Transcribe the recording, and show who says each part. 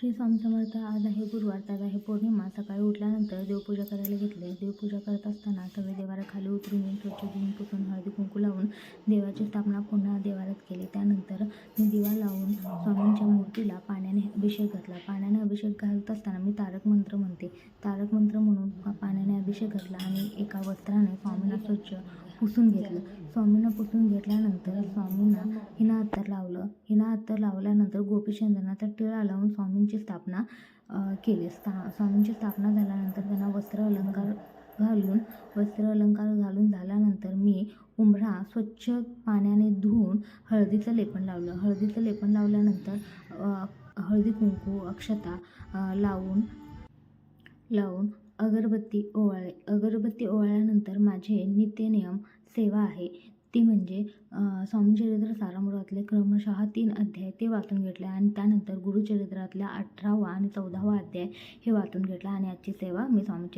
Speaker 1: श्री स्वामी समर्थ. आज आहे गुरुवार. आज आहे पौर्णिमा. सकाळी उठल्यानंतर देवपूजा करायला घेतले. देवपूजा करत असताना सगळे देवाला खाली उतरून स्वच्छ धुवून पुसून हळदी कुंकू लावून देवाची स्थापना पुन्हा देवाऱ्यात केली. त्यानंतर मी दिवा लावून स्वामींच्या मूर्तीला पाण्याने अभिषेक घातला. पाण्याने अभिषेक घालत असताना मी तारक मंत्र म्हणते. तारक मंत्र म्हणून पाण्याने अभिषेक घातला आणि एका वस्त्राने स्वामींना स्वच्छ पुसून घेतलं. स्वामींना पुसून घेतल्यानंतर स्वामींना हिना अत्तर लावलं. हिना अत्तर लावल्यानंतर गोपीचंदनाचा टिळा लावून स्वामींची स्थापना केली. स्था स्वामींची स्थापना झाल्यानंतर त्यांना वस्त्र अलंकार घालून वस्त्र अलंकार घालून झाल्यानंतर मी उंबरा स्वच्छ पाण्याने धुवून हळदीचं लेपन लावलं. हळदीचं लेपन लावल्यानंतर हळदी कुंकू अक्षता लावून लावून अगरबत्ती ओवाळले अगरबत्ती ओवाळल्यानंतर माझे नित्यनियम सेवा आहे. ती म्हणजे स्वामीचरित्र सारामृतातले क्रमशः तीन अध्याय ते वाचून घेतले आणि त्यानंतर गुरुचरित्रातल्या अठरावा आणि चौदावा अध्याय हे वाचून घेतला आणि आजची सेवा मी स्वामीचरित्र